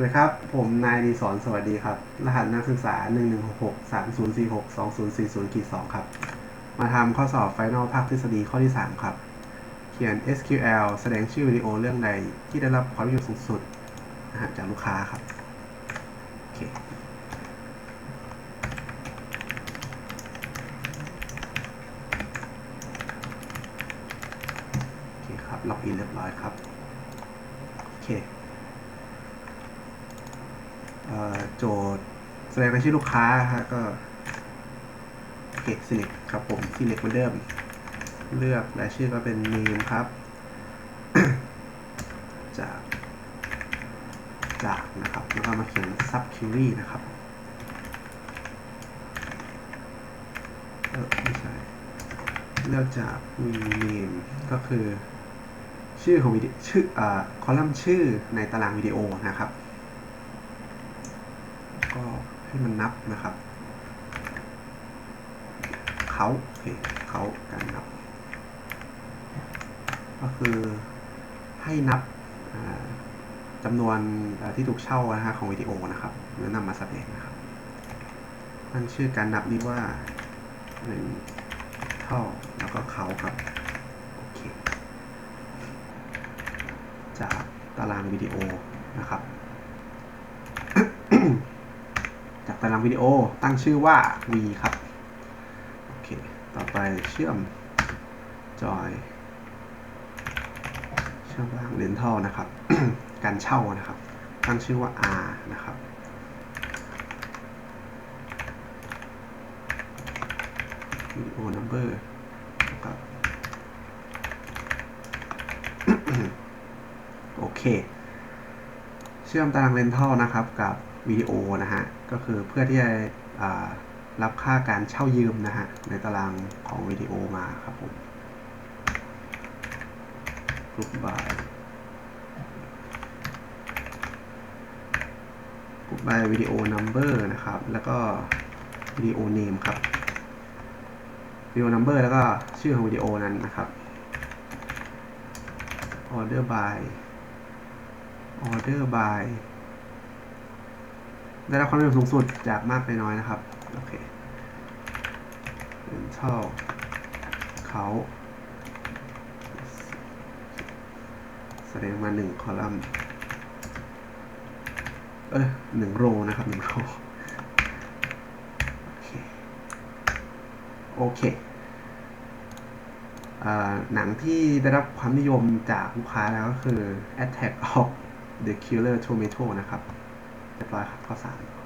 วัสดีครับ ผมนายดีสอนสวัสดีครับ รหัสนักศึกษา 1166 3046 2040ขี2ครับ มาทำข้อสอบไฟนอลภาคทฤษฎีข้อที่ 3 ครับ เขียน SQL แสดงชื่อวิดีโอเรื่องใดที่ได้รับความนิยมสูงสุดนะฮะจากลูกค้าครับ โอเค โอเคครับ ล็อกอินเรียบร้อยครับ โอเค โจทย์แสดงรายชื่อลูกค้าฮะก็โอเค select ครับผม select เหมือนเดิม เลือกรายชื่อก็เป็น name ครับ จาก จากนะครับ แล้วก็มาเขียน sub query นะครับเออไม่ใช่ เลือกจาก rename ก็คือชื่อของวิดีชื่ออ่าคอลัมน์ชื่อในตารางวิดีโอนะครับ ก็ให้มันนับนะครับ เขาโอเคเขาการนับ ก็คือให้นับจำนวนที่ถูกเช่านะฮะของวิดีโอนะครับแล้วนำมาแสดงนะครับตั้งชื่อการนับนี้ว่าหนึ่งเท่าแล้วก็เขาครับโอเคจากตารางวิดีโอนะครับ จาก ตารางวิดีโอตั้งชื่อว่า v ครับ โอเค ต่อไปเชื่อมจอยเชื่อมล่างเลนท่อนะครับ การเช่านะครับ ตั้งชื่อว่า r นะครับวิดีโอ number นะครับโอเค เชื่อมตารางเรนทัลนะครับกับ วิดีโอนะฮะ ก็คือเพื่อที่จะรับค่าการเช่ายืมนะฮะ ในตารางของวิดีโอมาครับผม group by group by video number นะครับ แล้วก็ video name ครับ video number แล้วก็ชื่อของวิดีโอนั้นนะครับ order by order by ได้รับความนิยมสูงสุดจากมากไปน้อยนะครับ โอเคเป็นเท่าเขาแสดงมาหนึ่งคอลัมน์เอ้ยหนึ่งโรนะครับหนึ่งโรโอเค โอเคหนังที่ได้รับความนิยมจากลูกค้าแล้วก็คือ Attack of the Killer Tomato นะครับ เรียบร้อยครับข้อสาม